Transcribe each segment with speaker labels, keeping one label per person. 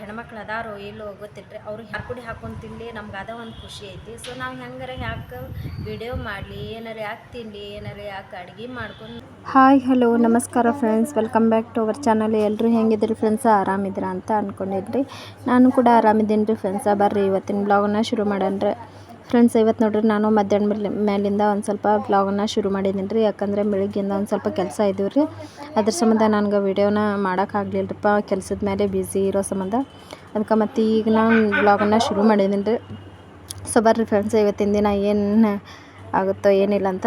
Speaker 1: ಹೆಣ್ಮಕ್ಳು ಅದಾರೋ ಇಲ್ಲೋ ಗೊತ್ತಿಲ್ರಿ. ಅವ್ರಿಗೆ ಹಾಕೊಡಿ ಹಾಕೊಂಡು ತಿನ್ಲಿ, ನಮ್ಗೆ ಅದ ಒಂದು ಖುಷಿ ಐತಿ. ಸೊ ನಾವು ಹೆಂಗಾರ ಯಾಕೆ ವಿಡಿಯೋ ಮಾಡಲಿ, ಏನಾರ ಯಾಕೆ ತಿನ್ನಲಿ ಏನಾರ ಯಾಕೆ ಅಡ್ಗೆ ಮಾಡ್ಕೊಂಡು
Speaker 2: ಹಾಯ್ ಹಲೋ ನಮಸ್ಕಾರ friends welcome back to our channel ಎಲ್ಲರೂ ಹೆಂಗಿದ್ರಿ ಫ್ರೆಂಡ್ಸ ಆರಾಮಿದ್ರ ಅಂತ ಅಂದ್ಕೊಂಡಿದ್ರಿ ನಾನು ಕೂಡ ಆರಾಮಿದ್ದೀನಿ ರೀ ಫ್ರೆಂಡ್ಸ ಬರ್ರಿ, ಇವತ್ತಿನ ಬ್ಲಾಗನ್ನ ಶುರು ಮಾಡೋಣ್ರಿ ಫ್ರೆಂಡ್ಸ್ ಇವತ್ತು ನೋಡ್ರಿ, ನಾನು ಮಧ್ಯಾಹ್ನ ಮೇಲೆ ಮೇಲಿಂದ ಒಂದು ಸ್ವಲ್ಪ ಬ್ಲಾಗನ್ನ ಶುರು ಮಾಡಿದ್ದೀನಿ ರೀ ಯಾಕಂದರೆ ಬೆಳಗ್ಗೆಯಿಂದ ಒಂದು ಸ್ವಲ್ಪ ಕೆಲಸ ಇದ್ದೀವಿ ರೀ ಅದ್ರ ಸಂಬಂಧ ನನಗೆ ವೀಡಿಯೋನ ಮಾಡೋಕ್ಕಾಗಲಿಲ್ಲರಪ್ಪ ಕೆಲಸದ ಮೇಲೆ ಬ್ಯುಸಿ ಇರೋ ಸಂಬಂಧ. ಅದಕ್ಕೆ ಮತ್ತು ಈಗ ನಾನು ಬ್ಲಾಗನ್ನ ಶುರು ಮಾಡಿದ್ದೀನಿ ರೀ ಸೊ ಬರ್ರಿ ಫ್ರೆಂಡ್ಸ್ ಇವತ್ತಿನ ದಿನ ಏನು ಆಗುತ್ತೋ ಏನಿಲ್ಲ ಅಂತ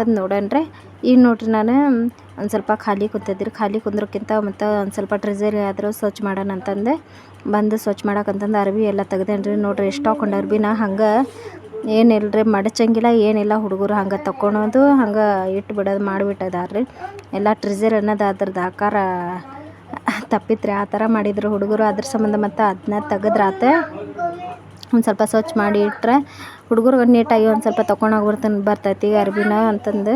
Speaker 2: ರೀ ಈಗ ನೋಡ್ರಿ, ನಾನು ಒಂದು ಸ್ವಲ್ಪ ಖಾಲಿ ಕೂತಿದ್ದೀರಿ. ಖಾಲಿ ಕುಂದ್ರಕ್ಕಿಂತ ಮತ್ತು ಒಂದು ಸ್ವಲ್ಪ ಟ್ರೆಜರಿ ಆದರೂ ಸ್ವಚ್ಛ ಮಾಡೋಣ ಅಂತಂದೆ ಬಂದು ಸ್ವಚ್ಛ ಮಾಡಕ್ಕಂತಂದು ಅರ್ಬಿ ಎಲ್ಲ ತೆಗ್ದೇನ್ರಿ. ನೋಡ್ರಿ, ಎಷ್ಟು ಹಾಕೊಂಡು ನಾ ಹಂಗೆ ಏನಿಲ್ಲರಿ ಮಡಚಂಗಿಲ್ಲ, ಏನಿಲ್ಲ, ಹುಡುಗರು ಹಂಗೆ ತಕೊಳೋದು ಹಂಗೆ ಇಟ್ಟು ಬಿಡೋದು ಮಾಡಿಬಿಟ್ಟದಾರ್ರಿ. ಎಲ್ಲ ಟ್ರಿಜರ್ ಅನ್ನೋದು ಅದ್ರದ್ದು ಆಕಾರ ತಪ್ಪಿತ್ರಿ, ಆ ಥರ ಮಾಡಿದ್ರು ಹುಡುಗರು. ಅದ್ರ ಸಂಬಂಧ ಮತ್ತು ಅದನ್ನ ತೆಗೆದ್ರಾತ ಒಂದು ಸ್ವಲ್ಪ ಸ್ವಚ್ಛ ಮಾಡಿ ಇಟ್ಟರೆ ಹುಡುಗರು ನೀಟಾಗಿ ಒಂದು ಸ್ವಲ್ಪ ತೊಗೊಂಡೋಗಿ ಬರ್ತಾನೆ ಬರ್ತೈತಿ ಅರ್ಬಿನ ಅಂತಂದು.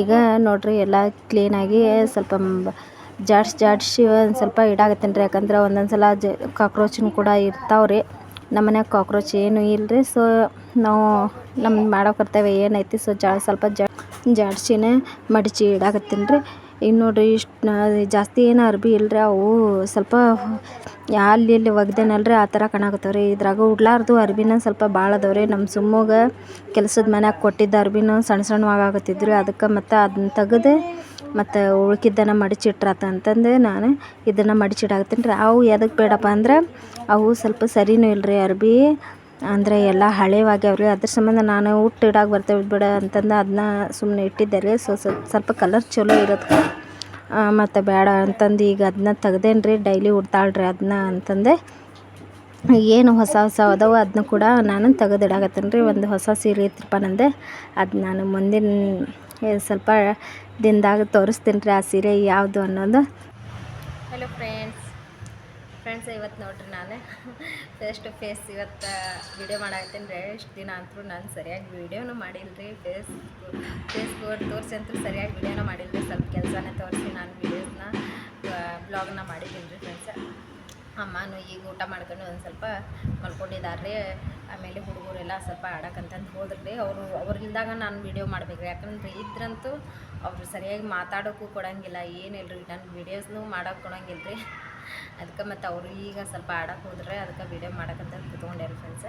Speaker 2: ಈಗ ನೋಡ್ರಿ ಎಲ್ಲ ಕ್ಲೀನಾಗಿ ಸ್ವಲ್ಪ ಜಾಡ್ಸಿ ಜಾಡ್ಸಿ ಒಂದು ಸ್ವಲ್ಪ ಇಡಾಗತ್ತೇನೆ ರೀ ಯಾಕಂದ್ರೆ ಒಂದೊಂದು ಸಲ ಜ ಕಾಕ್ರೋಚನು ಕೂಡ ಇರ್ತಾವೆ ರೀ ನಮ್ಮ ಮನ್ಯಾಗ ಕಾಕ್ರೋಚ್ ಏನೂ ಇಲ್ಲ ರೀ ಸೊ ನಾವು ನಮ್ಮ ಮಾಡೋ ಕರ್ತವ್ಯ ಏನೈತಿ, ಸೊ ಜಾ, ಸ್ವಲ್ಪ ಜಾಡ್ಸಿನೇ ಮಡಚಿ ಇಡಾಕತ್ತೀನಿ ರೀ. ಈಗ ನೋಡಿರಿ ಇಷ್ಟು ಜಾಸ್ತಿ ಏನು ಅರ್ಬಿ ಇಲ್ರಿ, ಅವು ಸ್ವಲ್ಪ ಅಲ್ಲಿ ಇಲ್ಲಿ ಒಗ್ದೇನಲ್ರಿ, ಆ ಥರ ಕಾಣಕತ್ತಾವ ರೀ ಇದ್ರಾಗ ಉಡ್ಲಾರ್ದು ಅರ್ಬಿನ ಸ್ವಲ್ಪ ಭಾಳ ಅದಾವೆ ನಮ್ಮ ಸುಮ್ಮಗ ಕೆಲಸದ ಮನ್ಯಾಗ ಕೊಟ್ಟಿದ್ದ ಅರ್ಬಿನ ಸಣ್ಣ ಸಣ್ಣವಾಗತ್ತಿದ್ರಿ ಅದಕ್ಕೆ ಮತ್ತು ಅದನ್ನ ತೆಗೆದು ಮತ್ತು ಉಳ್ಕಿದ್ದನ ಮಡಚಿಟ್ರಾತ ಅಂತಂದು ನಾನು ಇದನ್ನು ಮಡಚಿಡಾಕತ್ತೀನಿ ರೀ. ಅವು ಎದಕ್ಕೆ ಬೇಡಪ್ಪ ಅಂದ್ರೆ, ಅವು ಸ್ವಲ್ಪ ಸರಿನೂ ರೀ ಅರ್ಬಿ. ಅಂದರೆ ಎಲ್ಲ ಹಳೇವಾಗ್ಯಾವ ರೀ ಅದ್ರ ಸಂಬಂಧ ನಾನು ಉಟ್ಟು ಇಡಾಕ ಬರ್ತೇವೆ ಬಿಡ ಅಂತಂದು ಅದನ್ನ ಸುಮ್ಮನೆ ಇಟ್ಟಿದ್ದೆ ರೀ ಸೊ, ಸ್ವಲ್ಪ ಕಲರ್ ಚಲೋ ಇರೋದಕ್ಕೆ ಮತ್ತು ಬೇಡ ಅಂತಂದು ಈಗ ಅದನ್ನ ತೆಗ್ದೇನೆ ರೀ ಡೈಲಿ ಉಡ್ತಾಳ್ರಿ ಅದನ್ನ ಅಂತಂದೆ. ಏನು ಹೊಸ ಹೊಸ ಅದಾವ ಅದನ್ನ ಕೂಡ ನಾನು ತೆಗೆದಿಡಾಕತ್ತೀನಿ ರೀ ಒಂದು ಹೊಸ ಸೀರೆ ಇತ್ತಪ್ಪ ನಂದೆ. ಅದು ನಾನು ಮುಂದಿನ ಸ್ವಲ್ಪ ದಿನದಾಗ ತೋರಿಸ್ತೀನಿ ರೀ ಆ ಸೀರೆ ಯಾವುದು ಅನ್ನೋದು.
Speaker 1: ಹಲೋ ಫ್ರೆಂಡ್ಸ್ ಫ್ರೆಂಡ್ಸ್ ಇವತ್ತು ನೋಡ್ರಿ ನಾನು. ಫೇಸ್ ಟು ಫೇಸ್ ಇವತ್ತು ವಿಡಿಯೋ ಮಾಡಾಕತ್ತೀನಿ ರೀ. ಎಷ್ಟು ದಿನ ಅಂತೂ ನಾನು ಸರಿಯಾಗಿ ವೀಡಿಯೋನೂ ಮಾಡಿಲ್ಲ ರೀ ಫೇಸ್ ಫೇಸ್ಬುಕ್ ತೋರಿಸಿ ಅಂತೂ ಸರಿಯಾಗಿ ವೀಡಿಯೋನೂ ಮಾಡಿಲ್ಲ ರೀ ಸ್ವಲ್ಪ ಕೆಲಸನೇ ತೋರಿಸಿ ನಾನು ವೀಡಿಯೋಸ್ನ ಬ್ಲಾಗ್ನ ಮಾಡಿದ್ದೀನಿ ರೀ ಫ್ರೆಂಡ್ಸ್ ಅಮ್ಮನೂ ಈಗ ಊಟ ಮಾಡ್ಕೊಂಡು ಒಂದು ಸ್ವಲ್ಪ ಮಲ್ಕೊಂಡಿದ್ದಾರೆ ರೀ ಆಮೇಲೆ ಹುಡುಗರೆಲ್ಲ ಸ್ವಲ್ಪ ಆಡೋಕ್ಕಂತಂದು ಹೋದ್ರೆ. ಅವರು ಅವ್ರಿಲ್ದಾಗ ನಾನು ವೀಡಿಯೋ ಮಾಡ್ಬೇಕು ರೀ. ಯಾಕಂದ್ರೆ ಇದ್ರಂತೂ ಅವರು ಸರಿಯಾಗಿ ಮಾತಾಡೋಕ್ಕೂ ಕೊಡೋಂಗಿಲ್ಲ. ಏನಿಲ್ಲ ರೀ ನಾನು ವೀಡಿಯೋಸ್ನೂ ಮಾಡೋಕೆ ಕೊಡೋಂಗಿಲ್ಲ ರೀ ಅದಕ್ಕೆ ಮತ್ತು ಅವರು ಈಗ ಸ್ವಲ್ಪ ಆಡಕ್ಕೆ ಹೋದ್ರೆ ಅದಕ್ಕೆ ವೀಡಿಯೋ ಮಾಡಕ್ಕಂತ ಕೂತ್ಕೊಂಡೆ ರೀ ಫ್ರೆಂಡ್ಸ್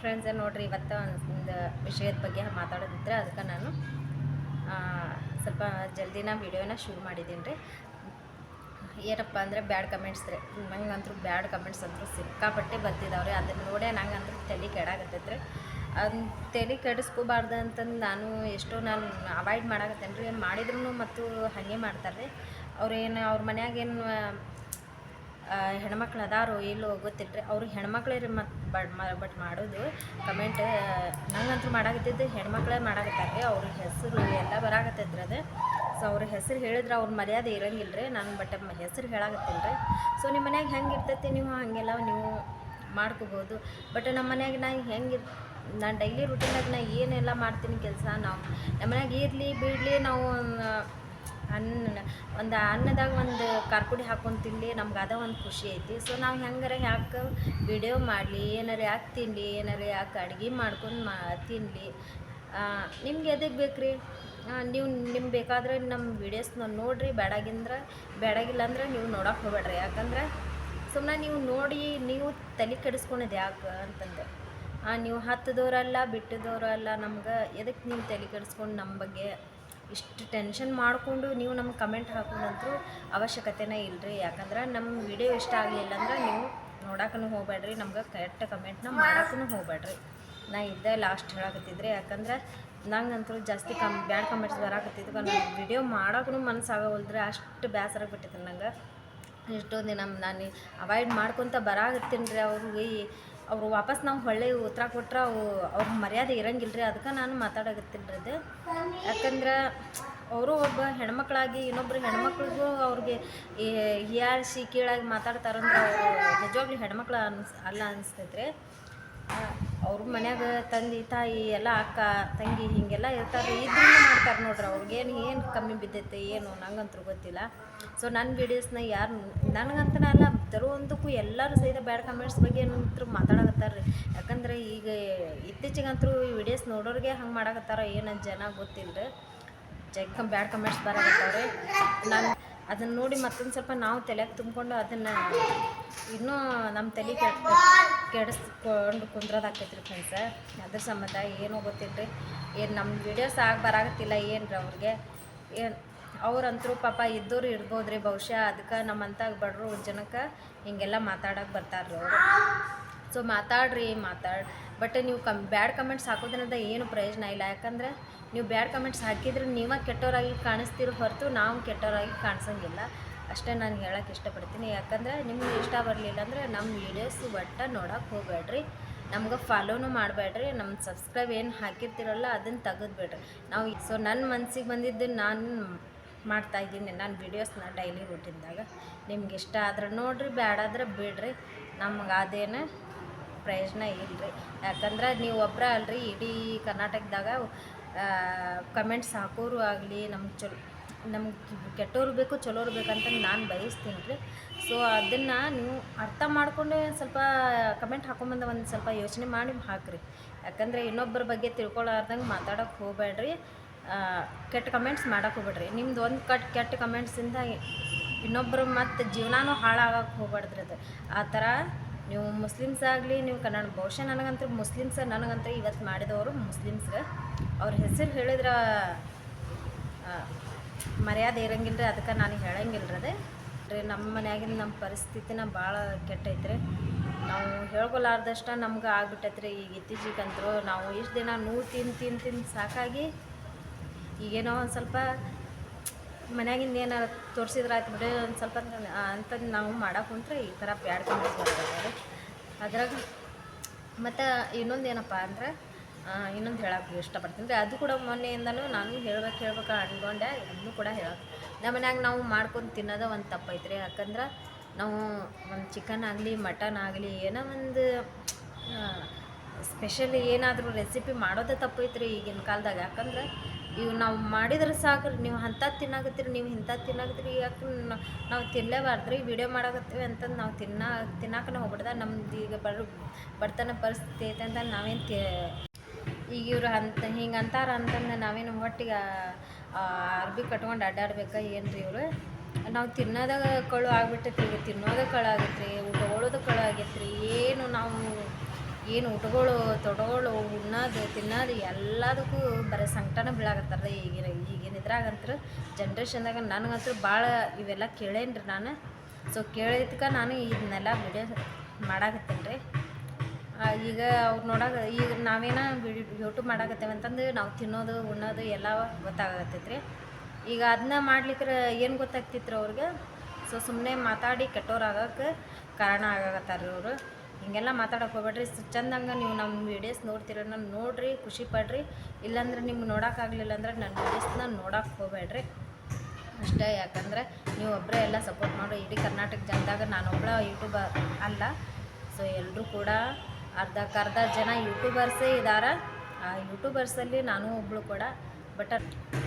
Speaker 1: ಫ್ರೆಂಡ್ಸ್ ನೋಡಿರಿ ಇವತ್ತು ಒಂದು ವಿಷಯದ ಬಗ್ಗೆ ಮಾತಾಡೋದಿದ್ರೆ ಅದಕ್ಕೆ ನಾನು ಸ್ವಲ್ಪ ಜಲ್ದಿನ ವೀಡಿಯೋನ ಶುರು ಮಾಡಿದ್ದೀನಿ ರೀ ಏನಪ್ಪ ಅಂದರೆ ಬ್ಯಾಡ್ ಕಮೆಂಟ್ಸ್ ರೀ. ನಂಗಂತೂ ಬ್ಯಾಡ್ ಕಮೆಂಟ್ಸ್ ಅಂತೂ ಸಿಕ್ಕಾಪಟ್ಟೆ ಬರ್ತಿದ್ದಾವೆ ರೀ ಅದನ್ನು ನೋಡೇ ನಂಗಂತೂ ತಲೆ ಕೆಡಾಕತ್ತೈತೆ ರೀ ಅದನ್ನ ತಲೆ ಕೆಡಿಸ್ಕೋಬಾರ್ದು ಅಂತಂದು ನಾನು ಎಷ್ಟೋ ನಾನು ಅವಾಯ್ಡ್ ಮಾಡಾಕತ್ತೇನೆ ರೀ ಮಾಡಿದ್ರು ಮತ್ತು ಹಾಗೆ ಮಾಡ್ತಾರೆ ರೀ ಅವ್ರೇನು ಅವ್ರ ಮನ್ಯಾಗ ಏನು ಹೆಣ್ಮಕ್ಳು ಅದಾರೋ ಇಲ್ಲೋ ಗೊತ್ತಿಲ್ಲ ರೀ ಅವ್ರು ಹೆಣ್ಮಕ್ಳೇ ರೀ ಮತ್ತು ಬಟ್ ಬಟ್ ಮಾಡೋದು. ಕಮೆಂಟ್ ನಂಗಂತೂ ಮಾಡಾಕತ್ತಿದ್ದು ಹೆಣ್ಮಕ್ಳೇ ಮಾಡಾಕತ್ತಾರೆ ರೀ ಅವ್ರ ಹೆಸರು ಎಲ್ಲ ಬರಾಕತ್ತೈತ್ರಿ ಅದು. ಸೊ ಅವ್ರ ಹೆಸರು ಹೇಳಿದ್ರೆ ಅವ್ರ ಮರ್ಯಾದೆ ಇರೋಂಗಿಲ್ಲ ರೀ ನಾನು ಬಟ್ ಹೆಸರು ಹೇಳಾಕತ್ತಿಲ್ಲ ರೀ. ಸೊ ನಿಮ್ಮ ಮನ್ಯಾಗ ಹೆಂಗೆ ಇರ್ತೈತಿ ನೀವು? ಹಾಗೆಲ್ಲ ನೀವು ಮಾಡ್ಕೋಬೋದು. ಬಟ್ ನಮ್ಮ ಮನ್ಯಾಗ ನಾ ಹೆಂಗೆ ನಾನು ಡೈಲಿ ರುಟೀನಾಗ ನಾ ಏನೆಲ್ಲ ಮಾಡ್ತೀನಿ ಕೆಲಸ? ನಾವು ನಮ್ಮ ಮನ್ಯಾಗ ಇರಲಿ, ಬಿಡಲಿ ನಾವು ಅನ್ನ ಒಂದು ಅನ್ನದಾಗ ಒಂದು ಕಾರ್ಪುಡಿ ಹಾಕೊಂಡು ತಿನ್ನಲಿ ನಮ್ಗೆ ಅದ ಒಂದು ಖುಷಿ ಐತಿ. ಸೊ ನಾವು ಹೆಂಗಾರ ಯಾಕೆ ವಿಡಿಯೋ ಮಾಡಲಿ, ಏನಾರ ಯಾಕೆ ತಿನ್ನಲಿ ಏನಾರ ಯಾಕೆ ಅಡ್ಗೆ ಮಾಡ್ಕೊಂಡು ಮಾ ತಿನ್ನಲಿ ನಿಮ್ಗೆ ಎದಕ್ಕೆ ಬೇಕು ರೀ ನೀವು ನಿಮ್ಗೆ ಬೇಕಾದ್ರೆ ನಮ್ಮ ವೀಡಿಯೋಸ್ನ ನೋಡಿರಿ ಬೇಡಾಗಿಂದ್ರೆ ಬೇಡಾಗಿಲ್ಲ ಅಂದ್ರೆ ನೀವು ನೋಡೋಕೆ ಹೋಗ್ಬೇಡ್ರಿ ಯಾಕಂದ್ರೆ ಸುಮ್ಮನೆ ನೀವು ನೋಡಿ, ನೀವು ತಲೆ ಕೆಡಿಸ್ಕೊಳೋದು ಯಾಕೆ ಅಂತಂದು. ನೀವು ಹತ್ತದವರಲ್ಲ ಬಿಟ್ಟದವರಲ್ಲ ನಮ್ಗೆ ಎದಕ್ಕೆ ನೀವು ತಲೆ ಕೆಡಿಸ್ಕೊಂಡು ನಮ್ಮ ಬಗ್ಗೆ ಇಷ್ಟು ಟೆನ್ಷನ್ ಮಾಡಿಕೊಂಡು ನೀವು ನಮ್ಗೆ ಕಮೆಂಟ್ ಹಾಕೋದಂತೂ ಅವಶ್ಯಕತೆನೇ ಇಲ್ಲರಿ ಯಾಕಂದ್ರೆ ನಮ್ಮ ವಿಡಿಯೋ ಇಷ್ಟ ಆಗಲಿಲ್ಲ ಅಂದ್ರೆ ನೀವು ನೋಡಕ್ಕೂ ಹೋಗ್ಬೇಡ್ರಿ, ನಮ್ಗೆ ಕರೆಕ್ಟ್ ಕಮೆಂಟ್ನ ಮಾಡೋಕ್ಕೂ ಹೋಗ್ಬೇಡ್ರಿ. ನಾ ಇದ್ದೇ ಲಾಸ್ಟ್ ಹೇಳಕತ್ತಿದ್ರಿ. ಯಾಕಂದ್ರೆ ನಂಗಂತೂ ಜಾಸ್ತಿ ಕಮ್, ಬ್ಯಾಡ್ ಕಮೆಂಟ್ಸ್ ಬರಾಕತ್ತಿದ್ವು ನಾನು ವಿಡಿಯೋ ಮಾಡೋಕ್ಕೂ ಮನಸ್ಸಾಗೋಲ್ದ್ರಿ ಅಷ್ಟು ಬೇಸರ ಬಿಟ್ಟಿತ್ತು ನಂಗೆ. ಇಷ್ಟೊಂದು ದಿನ ನಾನು ಅವಾಯ್ಡ್ ಮಾಡ್ಕೊತ ಬರಾಗತ್ತೀನಿ ರೀ ಅವ್ರಿಗೆ. ಅವರು ವಾಪಸ್ ನಾವು ಹೊಳ್ಳೆ ಉತ್ತರ ಕೊಟ್ರೆ ಅವು ಅವ್ರ ಮರ್ಯಾದೆ ಇರಂಗಿಲ್ಲ ರೀ ಅದಕ್ಕೆ ನಾನು ಮಾತಾಡಕತ್ತೀನಿ ರೀ ಅದು ಯಾಕಂದ್ರೆ ಅವರು ಒಬ್ಬ ಹೆಣ್ಮಕ್ಳಾಗಿ ಇನ್ನೊಬ್ರು ಹೆಣ್ಮಕ್ಳಿಗೂ ಅವ್ರಿಗೆ ಹೀಯಾಳಿಸಿ ಕೀಳಾಗಿ ಮಾತಾಡ್ತಾರಂದ್ರೆ ಅವರು ನಿಜವಾಗ್ಲೂ ಹೆಣ್ಮಕ್ಳು ಅನ್ಸ್ ಅಲ್ಲ ಅನಿಸ್ತೈತೆ ರೀ ಅವ್ರ ಮನ್ಯಾಗ ತಂದೆ, ತಾಯಿ ಎಲ್ಲ ಅಕ್ಕ, ತಂಗಿ ಹೀಗೆಲ್ಲ ಇರ್ತಾರೆ ಇದ್ರೂ ಮಾಡ್ತಾರೆ ನೋಡ್ರಿ ಅವ್ರಿಗೇನು ಏನು ಕಮ್ಮಿ ಬಿದ್ದೈತೆ, ಏನು ನಂಗಂತೂ ಗೊತ್ತಿಲ್ಲ. ಸೊ ನನ್ನ ವೀಡಿಯೋಸ್ನ ಯಾರು ನನಗಂತನ ಅಲ್ಲ ಒಂದಕ್ಕೂ ಎಲ್ಲರೂ ಸಹಿತ ಬ್ಯಾಡ್ ಕಮೆಂಟ್ಸ್ ಬಗ್ಗೆ ಏನಂತೂ ಮಾತಾಡಕತ್ತಾರೆ ರೀ ಯಾಕಂದ್ರೆ ಈಗ ಇತ್ತೀಚೆಗಂತರೂ ಈ ವಿಡಿಯೋಸ್ ನೋಡೋರಿಗೆ ಹಂಗೆ ಮಾಡಕತ್ತಾರ ಏನಂತ ಜನ ಗೊತ್ತಿಲ್ಲ ರೀ ಜಗ್ ಬ್ಯಾಡ್ ಕಮೆಂಟ್ಸ್ ಬರಾಕತ್ತಾವ್ರಿ. ನಾನು ಅದನ್ನು ನೋಡಿ ಮತ್ತೊಂದು ಸ್ವಲ್ಪ ನಾವು ತಲೆಗೆ ತುಂಬಿಕೊಂಡು ಅದನ್ನು ಇನ್ನೂ ನಮ್ಮ ತಲೆ ಕೆಡ್, ಕೆಡಿಸ್ಕೊಂಡು ಕುಂದ್ರೋದಾಕೈತ್ರಿ ಫ್ರೆಂಡ್ಸ ಅದ್ರ ಸಂಬಂಧ ಏನೂ ಗೊತ್ತಿಲ್ಲ ರೀ ಏನು ನಮ್ಮ ವಿಡಿಯೋಸ್ ಆಗಿ ಬರಾಗತ್ತಿಲ್ಲ ಏನು ರೀ ಅವ್ರಿಗೆ? ಏನು ಅವ್ರಂತರೂ ಪಾಪ ಇದ್ದವ್ರು ಇರ್ಬೋದು ರೀ ಬಹುಶಃ ಅದಕ್ಕೆ ನಮ್ಮಂತ ಬಡ್ರು ಜನಕ್ಕೆ ಹಿಂಗೆಲ್ಲ ಮಾತಾಡೋಕೆ ಬರ್ತಾರ್ರಿ ಅವರು. ಸೊ ಮಾತಾಡ್ರಿ, ಮಾತಾಡ್. ಬಟ್ ನೀವು ಕಮ್, ಬ್ಯಾಡ್ ಕಮೆಂಟ್ಸ್ ಹಾಕೋದ್ರಿಂದ ಏನು ಪ್ರಯೋಜನ ಇಲ್ಲ. ಯಾಕಂದ್ರೆ ನೀವು ಬ್ಯಾಡ್ ಕಮೆಂಟ್ಸ್ ಹಾಕಿದ್ರೆ ನೀವೇ ಕೆಟ್ಟವರಾಗಿ ಕಾಣಿಸ್ತಿರೋ ಹೊರತು ನಾವು ಕೆಟ್ಟವರಾಗಿ ಕಾಣಿಸಂಗಿಲ್ಲ. ಅಷ್ಟೇ ನಾನು ಹೇಳೋಕ್ಕೆ ಇಷ್ಟಪಡ್ತೀನಿ. ಯಾಕಂದ್ರೆ ನಿಮ್ಗೆ ಇಷ್ಟ ಬರಲಿಲ್ಲ ಅಂದರೆ ನಮ್ಮ ವೀಡಿಯೋಸ್ ಒಟ್ಟು ನೋಡೋಕೆ ಹೋಗಬೇಡ್ರಿ. ನಮ್ಗೆ ಫಾಲೋನು ಮಾಡಬೇಡ್ರಿ. ನಮ್ಮ ಸಬ್ಸ್ಕ್ರೈಬ್ ಏನು ಹಾಕಿರ್ತೀರಲ್ಲ ಅದನ್ನು ತೆಗೆದ್ಬೇಡ್ರಿ. ನಾವು ಸೊ ನನ್ನ ಮನಸ್ಸಿಗೆ ಬಂದಿದ್ದು ನಾನು ಮಾಡ್ತಾ ಇದ್ದೀನಿ. ನಾನು ವೀಡಿಯೋಸ್ನ ಡೈಲಿ ರೂಟಿನ್ದಾಗ ನಿಮ್ಗೆ ಇಷ್ಟ ಆದ್ರೆ ನೋಡಿರಿ ಬೇಡಾದ್ರೆ ಬಿಡ್ರಿ. ನಮ್ಗೆ ಅದೇನು ಪ್ರಯೋಜನ ಇಲ್ಲರಿ ಯಾಕಂದ್ರೆ ನೀವು ಒಬ್ಬರ ಅಲ್ರಿ. ಇಡೀ ಕರ್ನಾಟಕದಾಗ ಕಮೆಂಟ್ಸ್ ಹಾಕೋರು ಆಗಲಿ, ನಮ್ಗೆ ಚಲೋ, ನಮ್ಗೆ ಕೆಟ್ಟೋರು ಬೇಕು ಚಲೋರು ಬೇಕಂತ ನಾನು ಬಯಸ್ತೀನಿ ರೀ. ಸೊ ಅದನ್ನು ನೀವು ಅರ್ಥ ಮಾಡಿಕೊಂಡು ಸ್ವಲ್ಪ ಕಮೆಂಟ್ ಹಾಕೊಂಬಂದ ಒಂದು ಸ್ವಲ್ಪ ಯೋಚನೆ ಮಾಡಿ ಹಾಕ್ರಿ. ಯಾಕಂದರೆ ಇನ್ನೊಬ್ಬರ ಬಗ್ಗೆ ತಿಳ್ಕೊಳಾರ್ದಂಗೆ ಮಾತಾಡೋಕೆ ಹೋಗಬೇಡ್ರಿ. ಕೆಟ್ಟ ಕಮೆಂಟ್ಸ್ ಮಾಡೋಕೆ ಹೋಗ್ಬೇಡ್ರಿ. ನಿಮ್ದು ಒಂದು ಕಟ್, ಕೆಟ್ಟ ಕಮೆಂಟ್ಸಿಂದ ಇನ್ನೊಬ್ಬರು ಮತ್ತು ಜೀವನಾನೂ ಹಾಳಾಗಕ್ಕೆ ಹೋಗ್ಬಾರ್ದ್ರಿ ಅದು. ಆ ಥರ ನೀವು ಮುಸ್ಲಿಮ್ಸ್ ಆಗಲಿ, ನೀವು ಕನ್ನಡ ಬಹುಶಃ ನನಗಂತೂ ಮುಸ್ಲಿಮ್ಸ್ ನನಗಂತೂ ಇವತ್ತು ಮಾಡಿದವರು ಮುಸ್ಲಿಮ್ಸ್ಗೆ ಅವ್ರ ಹೆಸರು ಹೇಳಿದ್ರೆ ಮರ್ಯಾದೆ ಇರಂಗಿಲ್ಲ ರೀ ಅದಕ್ಕೆ ನಾನು ಹೇಳಂಗಿಲ್ಲ ರೀ ರೀ, ನಮ್ಮ ಮನೆಯಾಗಿನ ನಮ್ಮ ಪರಿಸ್ಥಿತಿನ ಭಾಳ ಕೆಟ್ಟೈತ್ರಿ. ನಾವು ಹೇಳ್ಕೊಲಾರ್ದಷ್ಟ ನಮ್ಗೆ ಆಗ್ಬಿಟ್ಟೈತೆ ರೀ ಈಗ ಇತ್ತೀಚಿಗಂತರೂ ನಾವು ಇಷ್ಟು ದಿನ ನೂರು ತಿಂದು ತಿಂದು ತಿಂದು ಸಾಕಾಗಿ ಈಗೇನೋ ಒಂದು ಸ್ವಲ್ಪ ಮನ್ಯಾಗಿಂದ ಏನಾರು ತೋರಿಸಿದ್ರೆ ಆಯ್ತು ಬಿಡಿ ಒಂದು ಸ್ವಲ್ಪ ಅಂತಂದು ನಾವು ಮಾಡಕ್ಕೆ ಕುಂತ್ರೆ ಈ ಥರ ಪ್ಯಾಡ್ ಕಮೆಂಟ್ಸ್ ಮಾಡ್ತಾರೆ ಅದ್ರಾಗ ಮತ್ತು ಇನ್ನೊಂದು ಏನಪ್ಪ ಅಂದ್ರೆ ಇನ್ನೊಂದು ಹೇಳಕ್ಕೆ ಇಷ್ಟಪಡ್ತೀನಿ. ರೀ ಅದು ಕೂಡ ಮೊನ್ನೆಯಿಂದನೂ ನಾನು ಹೇಳ್ಬೇಕು ಹೇಳ್ಬೇಕು ಅಂದ್ಕೊಂಡೆ ಅದನ್ನು ಕೂಡ ಹೇಳೋಕೆ. ನಮ್ಮ ಮನ್ಯಾಗ ನಾವು ಮಾಡ್ಕೊಂಡು ತಿನ್ನೋದು ಒಂದು ತಪ್ಪೈತೆ ರೀ ಯಾಕಂದ್ರೆ ನಾವು ಒಂದು ಚಿಕನ್ ಆಗಲಿ ಮಟನ್ ಆಗಲಿ, ಏನೋ ಒಂದು ಸ್ಪೆಷಲಿ ಏನಾದರೂ ರೆಸಿಪಿ ಮಾಡೋದೇ ತಪ್ಪೈತ್ರಿ ಈಗಿನ ಕಾಲದಾಗ. ಯಾಕಂದ್ರೆ ಇವು ನಾವು ಮಾಡಿದ್ರೆ ಸಾಕು ರೀ, ನೀವು ಅಂಥದ್ದು ತಿನ್ನಾಕತ್ತೀರಿ, ನೀವು ಇಂಥದ್ದು ತಿನ್ನಾಕತ್ತೀರಿ ಯಾಕೆ ನಾವು ತಿನ್ನಲೇಬಾರ್ದು ರೀ ವಿಡಿಯೋ ಮಾಡಾಕತ್ತೀವಿ ಅಂತಂದು ನಾವು ತಿನ್ನ, ತಿನ್ನಾಕನ ಹೋಗ್ಬಿಡ್ದ. ನಮ್ದು ಈಗ ಬಡ ಬಡತನ ಪರಿಸ್ಥಿತಿ ಐತೆ ಅಂತ ನಾವೇನು ತಿ ಈಗ ಇವ್ರು ಅಂತ ಹಿಂಗೆ ಅಂತಾರ ಅಂತಂದು ನಾವೇನು ಒಟ್ಟಿಗೆ ಅರ್ಬಿ ಕಟ್ಕೊಂಡು ಅಡ್ಡಾಡ್ಬೇಕಾ ಏನು ರೀ ಇವರು? ನಾವು ತಿನ್ನೋದಾಗ ಕಳು ಆಗ್ಬಿಟ್ಟೈತಿ ಈಗ ತಿನ್ನೋದೇ ಕಳು ಆಗೈತ್ರಿ ರೀ ಊಟಗೊಳ್ಳೋದು ಕಳು ಆಗೈತೆ ರೀ ಏನು ನಾವು ಏನು ಊಟಗಳು ತೊಡಗಳು ಉಣ್ಣೋದು, ತಿನ್ನೋದು ಎಲ್ಲದಕ್ಕೂ ಬರೀ ಸಂಕಟನ ಬೀಳಾಕತ್ತಾರ ರೀ ಈಗಿನ ಈಗಿನ ಇದ್ರಾಗಂತೂ ಜನ್ರೇಷನ್ದಾಗ ನನಗಂತೂ ಭಾಳ ಇವೆಲ್ಲ ಕೇಳೇನಿ ರೀ ನಾನು. ಸೊ ಕೇಳಿದ್ಕ ನಾನು ಇದನ್ನೆಲ್ಲ ವಿಡಿಯೋ ಮಾಡಾಕತ್ತೇನೆ ರೀ ಈಗ ಅವ್ರು ನೋಡಾಗ, ಈಗ ನಾವೇನ ಯೂಟ್ಯೂಬ್ ಮಾಡಾಕತ್ತೇವೆ ಅಂತಂದು ನಾವು ತಿನ್ನೋದು, ಉಣ್ಣೋದು ಎಲ್ಲ ಗೊತ್ತಾಗತ್ತೈತೆ ರೀ ಈಗ ಅದನ್ನ ಮಾಡ್ಲಿಕ್ಕೆ ಏನು ಗೊತ್ತಾಗ್ತಿತ್ತು ಅವ್ರಿಗೆ? ಸೊ ಸುಮ್ಮನೆ ಮಾತಾಡಿ ಕೆಟ್ಟೋರಾಗಕ್ಕೆ ಕಾರಣ ಆಗಾಕತ್ತಾರ ಅವರು. ಹಿಂಗೆಲ್ಲ ಮಾತಾಡೋಕೆ ಹೋಗ್ಬೇಡ್ರಿ. ಚಂದಂಗೆ ನೀವು ನಮ್ಮ ವೀಡಿಯೋಸ್ ನೋಡ್ತಿರೋ ನೋಡಿರಿ ನೋಡ್ರಿ ಖುಷಿ ಪಡ್ರಿ. ಇಲ್ಲಾಂದ್ರೆ ನಿಮ್ಗೆ ನೋಡೋಕ್ಕಾಗಲಿಲ್ಲ ಅಂದ್ರೆ ನನ್ನ ವೀಡಿಯೋಸ್ನ ನೋಡೋಕೆ ಹೋಗ್ಬೇಡ್ರಿ. ಅಷ್ಟೇ ಯಾಕಂದರೆ ನೀವು ಒಬ್ಬರೇ ಎಲ್ಲ ಸಪೋರ್ಟ್ ಮಾಡೋ ಇಡೀ ಕರ್ನಾಟಕ ಜನದಾಗ ನಾನೊಬ್ಬಳ ಯೂಟ್ಯೂಬರ್ ಅಲ್ಲ. ಸೊ ಎಲ್ಲರೂ ಕೂಡ ಅರ್ಧಕ್ಕರ್ಧ ಜನ ಯೂಟ್ಯೂಬರ್ಸೇ ಇದ್ದಾರೆ ಆ ಯೂಟ್ಯೂಬರ್ಸಲ್ಲಿ ನಾನು ಒಬ್ಬಳು ಕೂಡ. ಬಟ್ uh,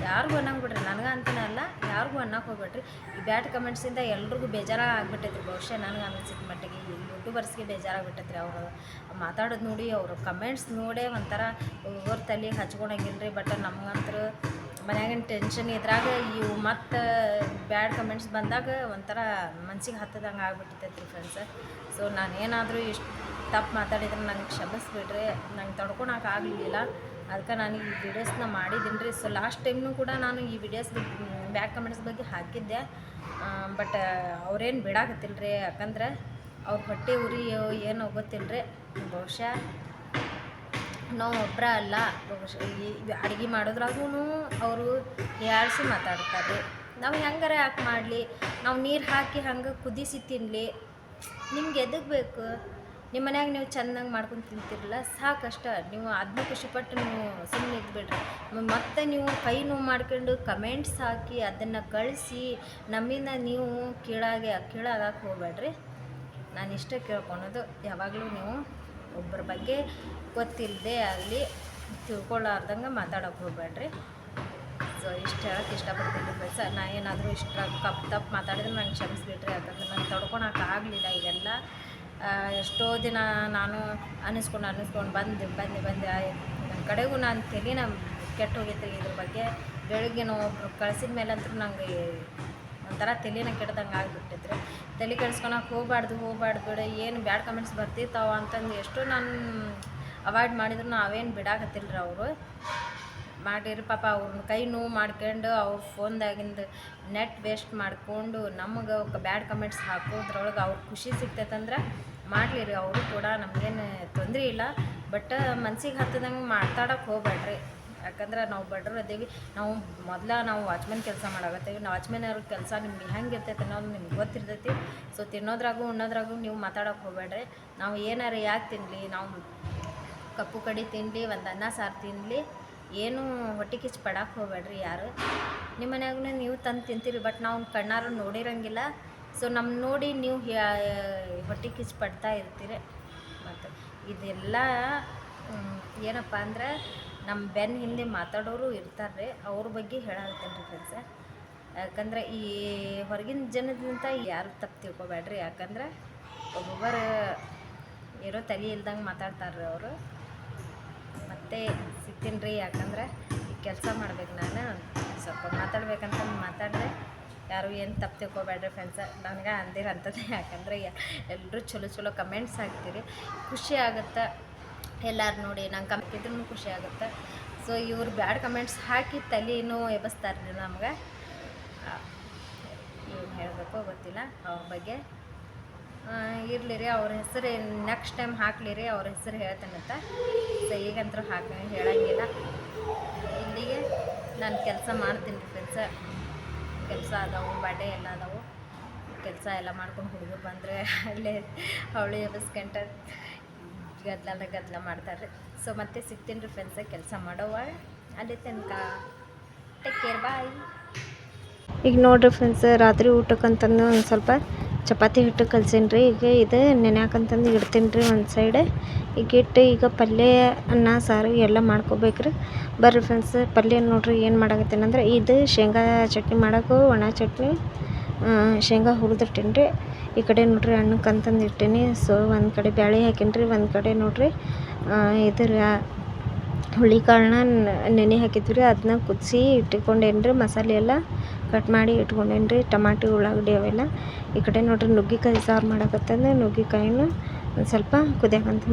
Speaker 1: ಯಾರಿಗೂ ಅನ್ನಂಗೆ ಬಿಡ್ರಿ ನನಗೆ ಅಂತನೇ ಅಲ್ಲ, ಯಾರಿಗೂ ಅನ್ನಕ್ಕೆ ಹೋಗ್ಬೇಡ್ರಿ. ಈ ಬ್ಯಾಡ್ ಕಮೆಂಟ್ಸಿಂದ ಎಲ್ರಿಗೂ ಬೇಜಾರಾಗ್ಬಿಟ್ಟೈತ್ರಿ. ಬಹುಶಃ ನನಗೆ ಅನಿಸಿದ ಮಟ್ಟಿಗೆ ಈ ಯೂಟ್ಯೂಬರ್ಸ್ಗೆ ಬೇಜಾರಾಗ್ಬಿಟ್ಟೈತ್ರಿ ಅವರು. ಮಾತಾಡೋದು ನೋಡಿ ಅವರು ಕಮೆಂಟ್ಸ್ ನೋಡೇ ಒಂಥರ ಒಬ್ಬರು ತಲೆಗೆ ಹಚ್ಕೊಳಂಗಿಲ್ರಿ ಬಟ್ uh, ನಮಗಂತರು ಮನ್ಯಾಗಿನ ಟೆನ್ಷನ್ ಇದ್ರಾಗ ಇವು ಮತ್ತು ಬ್ಯಾಡ್ ಕಮೆಂಟ್ಸ್ ಬಂದಾಗ ಒಂಥರ ಮನ್ಸಿಗೆ ಹತ್ತದಂಗೆ ಆಗ್ಬಿಟ್ಟಿತ್ತೈತ್ರಿ ಫ್ರೆಂಡ್ಸ್ ಸೊ ನಾನೇನಾದರೂ ಇಷ್ಟು ತಪ್ಪು ಮಾತಾಡಿದ್ರೆ ನನಗೆ ಕ್ಷಮಿಸ್ಬಿಟ್ರೆ ನಂಗೆ ತಡ್ಕೊಳಕ್ಕಾಗಲಿಲ್ಲ ಅದಕ್ಕೆ ನಾನು ಈ ವಿಡಿಯೋಸ್ನ ಮಾಡಿದ್ದೀನಿ ರೀ. ಸೊ ಲಾಸ್ಟ್ ಟೈಮ್ನು ಕೂಡ ನಾನು ಈ ವಿಡಿಯೋಸ್ ಬ್ಯಾಕ್ ಕಮೆಂಟ್ಸ್ ಬಗ್ಗೆ ಹಾಕಿದ್ದೆ. ಬಟ್ ಅವ್ರೇನು ಬಿಡಾಕತ್ತಿಲ್ಲ ರೀ ಯಾಕಂದ್ರೆ ಅವ್ರ ಹೊಟ್ಟೆ ಉರಿ ಏನೋ ಗೊತ್ತಿಲ್ಲ ರೀ ಬಹುಶಃ ನಾವು ಒಬ್ಬರ ಅಲ್ಲ. ಬಹುಶಃ ಈ ಅಡುಗೆ ಮಾಡೋದ್ರಾಗೂ ಅವರು ಯಾರಿಸಿ ಮಾತಾಡ್ತಾರೆ. ನಾವು ಹೆಂಗಾರ ಯಾಕೆ ಮಾಡಲಿ? ನಾವು ನೀರು ಹಾಕಿ ಹಂಗೆ ಕುದಿಸಿ ತಿನ್ನಲಿ ನಿಮ್ಗೆ ಎದಕ್ಕೆ ಬೇಕು? ನಿಮ್ಮ ಮನ್ಯಾಗ ನೀವು ಚೆನ್ನಾಗಿ ಮಾಡ್ಕೊಂಡು ತಿಂತಿರಲ್ಲ ಸಾಕಷ್ಟ ನೀವು ಅದನ್ನ ಖುಷಿಪಟ್ಟು ನೀವು ಸುಮ್ಮನೆ ಇದ್ಬಿಡ್ರಿ. ಮತ್ತೆ ನೀವು ಕೈ ನೋವು ಮಾಡ್ಕೊಂಡು ಕಮೆಂಟ್ಸ್ ಹಾಕಿ ಅದನ್ನು ಕಳಿಸಿ, ನಮ್ಮಿಂದ ನೀವು ಕೀಳಾಗೆ ಕೀಳಾಗಕ್ಕೆ ಹೋಗ್ಬೇಡ್ರಿ. ನಾನು ಇಷ್ಟೇ ಕೇಳ್ಕೊಳೋದು. ಯಾವಾಗಲೂ ನೀವು ಒಬ್ಬರ ಬಗ್ಗೆ ಗೊತ್ತಿಲ್ಲದೆ ಆಗಲಿ ತಿಳ್ಕೊಳ್ಳಾರ್ದಂಗೆ ಮಾತಾಡೋಕೆ ಹೋಗ್ಬೇಡ್ರಿ. ಸೊ ಇಷ್ಟು ಹೇಳೋಕ್ಕೆ ಇಷ್ಟಪಡ್ತೀನಿ ಫ್ರೆಂಡ್ಸ್ ನಾನು ಏನಾದರೂ ಇಷ್ಟ ಕಪ್ ತಪ್ಪು ಮಾತಾಡಿದ್ರೆ ನಂಗೆ ಕ್ಷಮಿಸ್ಬಿಟ್ರಿ ಯಾಕಂದ್ರೆ ನಂಗೆ ತಡ್ಕೊಳಕ್ಕೆ ಆಗಲಿಲ್ಲ ಇದೆಲ್ಲ ಎಷ್ಟೋ ದಿನ ನಾನು ಅನ್ನಿಸ್ಕೊಂಡು ಅನ್ನಿಸ್ಕೊಂಡು ಬಂದು ಬಂದು ಬಂದು ನನ್ನ ಕಡೆಗೂ ನಾನು ತಲೆನ ಕೆಟ್ಟ ಹೋಗೈತೆ ಇದ್ರ ಬಗ್ಗೆ ಬೆಳಗ್ಗೆ ಒಬ್ರು ಕಳ್ಸಿದ ಮೇಲೆ ಅಂತೂ ನಂಗೆ ಒಂಥರ ತಲೆನ ಕೆಡ್ದಂಗೆ ಆಗಿಬಿಟ್ಟಿದ್ರು ತಲೆ ಕೆಡ್ಸ್ಕೊಳಕ್ಕೆ ಹೋಗ್ಬಾರ್ದು ಹೋಗ್ಬಾರ್ದು ಬಿಡು, ಏನು ಬ್ಯಾಡ್ ಕಮೆಂಟ್ಸ್ ಬರ್ತಿರ್ತಾವ ಅಂತಂದು ಎಷ್ಟು ನಾನು ಅವಾಯ್ಡ್ ಮಾಡಿದ್ರು ನಾವೇನು ಬಿಡಾಕತ್ತಿಲ್ಲ ಅವರು. ಮಾಡಿರಿ ಪಾಪ, ಅವ್ರನ್ನ ಕೈ ನೋವು ಮಾಡ್ಕೊಂಡು ಅವ್ರ ಫೋನ್ದಾಗಿಂದ ನೆಟ್ ವೇಸ್ಟ್ ಮಾಡಿಕೊಂಡು ನಮಗೆ ಬ್ಯಾಡ್ ಕಮೆಂಟ್ಸ್ ಹಾಕೋದ್ರೊಳಗೆ ಅವ್ರ ಖುಷಿ ಸಿಗ್ತೈತಂದ್ರೆ ಮಾಡಲಿ ರೀ ಅವರು ಕೂಡ ನಮಗೇನು ತೊಂದರೆ ಇಲ್ಲ ಬಟ್ ಮನ್ಸಿಗೆ ಹತ್ತದಂಗೆ ಮಾತಾಡೋಕೆ ಹೋಗ್ಬೇಡ್ರಿ ಯಾಕಂದ್ರೆ ನಾವು ಬಡ್ರು ಅದೇವಿ. ನಾವು ಮೊದಲ ನಾವು ವಾಚ್ಮೆನ್ ಕೆಲಸ ಮಾಡಾಗತ್ತೇವೆ ನಾವು ವಾಚ್ಮೆನ್ ಅವ್ರ ಕೆಲಸ ನಿಮ್ಗೆ ಹೆಂಗೆ ಇರ್ತೈತೆ ಅನ್ನೋದು ನಿಮ್ಗೆ ಗೊತ್ತಿರ್ತೈತಿ. ಸೊ ತಿನ್ನೋದ್ರಾಗು, ಉಣ್ಣೋದ್ರಾಗೂ ನೀವು ಮಾತಾಡೋಕೆ ಹೋಗ್ಬೇಡ್ರಿ ನಾವು ಏನಾರು ಯಾಕೆ ತಿನ್ನಲಿ ನಾವು ಕಪ್ಪು ಕಡಿ ತಿನ್ನಲಿ ಒಂದು ಅನ್ನ ಸಾರು ತಿನ್ನಲಿ ಏನು ಹೊಟ್ಟೆ ಕಿಚ್ಚು ಪಡಕ್ಕೆ ಹೋಗ್ಬೇಡ್ರಿ ಯಾರು. ನಿಮ್ಮ ಮನ್ಯಾಗೂ ನೀವು ತಂದು ತಿಂತೀರಿ, ಬಟ್ ನಾವು ಕಣ್ಣಾರು ನೋಡಿರಂಗಿಲ್ಲ. ಸೊ ನಮ್ಮ ನೋಡಿ ನೀವು ಹೊಟ್ಟೆ ಕಿಚ್ಚು ಪಡ್ತಾ ಇರ್ತೀರಿ. ಮತ್ತು ಇದೆಲ್ಲ ಏನಪ್ಪ ಅಂದ್ರೆ ನಮ್ಮ ಬೆನ್ನ ಹಿಂದೆ ಮಾತಾಡೋರು ಇರ್ತಾರೆ ಅವ್ರ ಬಗ್ಗೆ ಹೇಳಿ ರೀ ಫ್ರೆಂಡ್ಸ ಯಾಕಂದ್ರೆ ಈ ಹೊರಗಿನ ಜನದಿಂದ ಯಾರು ತಪ್ಪು ತಿಳ್ಕೊಬೇಡ್ರಿ. ಯಾಕಂದ್ರೆ ಒಬ್ಬೊಬ್ಬರು ಏನೋ ತಲೆ ಇಲ್ದಂಗೆ ಮಾತಾಡ್ತಾರೆ ಅವರು. ಮತ್ತೆ ಸಿಗ್ತೀನಿ ರೀ, ಯಾಕಂದ್ರೆ ಕೆಲಸ ಮಾಡ್ಬೇಕು ನಾನು. ಸ್ವಲ್ಪ ಮಾತಾಡ್ಬೇಕಂತ ಮಾತಾಡಿದೆ. ಯಾರು ಏನು ತಪ್ಪು ತಿಳ್ಕೊಬೇಡ್ರಿ ಫ್ರೆಂಡ್ಸ ನನಗೆ ಅಂದಿರ ಯಾಕಂದರೆ ಯಾಕಂದ್ರೆ ಎಲ್ಲರೂ ಚಲೋ ಚಲೋ ಕಮೆಂಟ್ಸ್ ಹಾಕ್ತೀರಿ. ಖುಷಿ ಆಗುತ್ತೆ? ಎಲ್ಲರೂ ನೋಡಿ ನಂಗೆ ಕಮ್ಮಿದ್ರು ಖುಷಿ ಆಗುತ್ತೆ? ಸೊ ಇವ್ರು ಬ್ಯಾಡ್ ಕಮೆಂಟ್ಸ್ ಹಾಕಿ ತಲೆನೂ ಎಬ್ಬಿಸ್ತಾರೆ ನಮ್ಗೆ. ಏನು ಹೇಳಬೇಕೋ ಗೊತ್ತಿಲ್ಲ ಅವ್ರ ಬಗ್ಗೆ. ಇರಲಿ ರೀ, ಅವ್ರ ಹೆಸರು ನೆಕ್ಸ್ಟ್ ಟೈಮ್ ಹಾಕ್ಲಿ ರೀ, ಅವ್ರ ಹೆಸರು ಹೇಳ್ತೇನಂತ. ಸೊ ಈಗಂತೂ ಹಾಕ ಹೇಳಂಗಿಲ್ಲ. ಇಲ್ಲಿಗೆ ನಾನು ಕೆಲಸ ಮಾಡ್ತೀನಿ ರೀ ಫ್ರೆಂಡ್ಸ ಕೆಲಸ ಅದಾವು ಬಡ್ಡೆ ಎಲ್ಲ ಅದಾವು. ಕೆಲಸ ಎಲ್ಲ ಮಾಡ್ಕೊಂಡು ಹುಡುಗರು ಬಂದರೆ ಅಲ್ಲೇ ಅವಳು ಎಬ್ಬಿಸ್ಕೊಂಡ ಗದ್ಲ ಗದ್ಲ ಮಾಡ್ತಾರೆ ಸೊ ಮತ್ತೆ ಸಿಗ್ತೀನಿ ರೀ ಫ್ರೆಂಡ್ಸ ಕೆಲಸ ಮಾಡೋವ. ಅಲ್ಲಿ ತನಕ ಟೇಕ್ ಕೇರ್ ಬಾಯ್
Speaker 2: ಈಗ ನೋಡಿರಿ ಫ್ರೆಂಡ್ಸ್ ರಾತ್ರಿ ಊಟಕ್ಕಂತಂದು ಒಂದು ಸ್ವಲ್ಪ ಚಪಾತಿ ಹಿಟ್ಟು ಕಲ್ಸೀನಿ ಈಗ ಇದು ನೆನೆಯಾಕಂತಂದು ಇಡ್ತೀನಿ ರೀ ಒಂದು ಸೈಡ್ ಈಗ ಇಟ್ಟು ಈಗ ಪಲ್ಯ, ಅನ್ನ, ಸಾರು ಎಲ್ಲ ಮಾಡ್ಕೋಬೇಕು ರೀ ಬರ್ರಿ ಫ್ರೆಂಡ್ಸ್ ಪಲ್ಯ ನೋಡ್ರಿ ಏನು ಮಾಡಾಕತ್ತೀನಿ ಅಂದ್ರೆ ಇದು ಶೇಂಗಾ ಚಟ್ನಿ ಮಾಡೋಕ್ಕೂ ಒಣ ಚಟ್ನಿ ಶೇಂಗಾ ಹುರಿದಿಟ್ಟೀನಿ ರೀ ಈ ಕಡೆ ನೋಡ್ರಿ ಹಣ್ಣಕ್ಕೆ ಅಂತಂದು ಇಟ್ಟೀನಿ. ಸೊ ಒಂದು ಕಡೆ ಬ್ಯಾಳೆ ಹಾಕೀನಿ ರೀ ಒಂದು ಕಡೆ ನೋಡ್ರಿ ಇದರ ಹುಳಿ ಹುಳಿಕಾಳನ್ನ ನೆನೆ ಹಾಕಿದ್ವಿ ರೀ. ಅದನ್ನ ಕುದಿಸಿ ಇಟ್ಕೊಂಡೇನಿ ರೀ ಮಸಾಲೆ ಎಲ್ಲ. ಕಟ್ ಮಾಡಿ ಇಟ್ಕೊಂಡೇನಿ ರೀ ಟಮಾಟಿ, ಉಳ್ಳಾಗಡ್ಡಿ ಅವೆಲ್ಲ. ಈ ಕಡೆ ನೋಡ್ರಿ ನುಗ್ಗಿಕಾಯಿ ಸಾರು ಮಾಡಕತ್ತಂದ್ರೆ ನುಗ್ಗಿಕಾಯಿನ ಒಂದು ಸ್ವಲ್ಪ ಕುದಿಯಾಕಂತ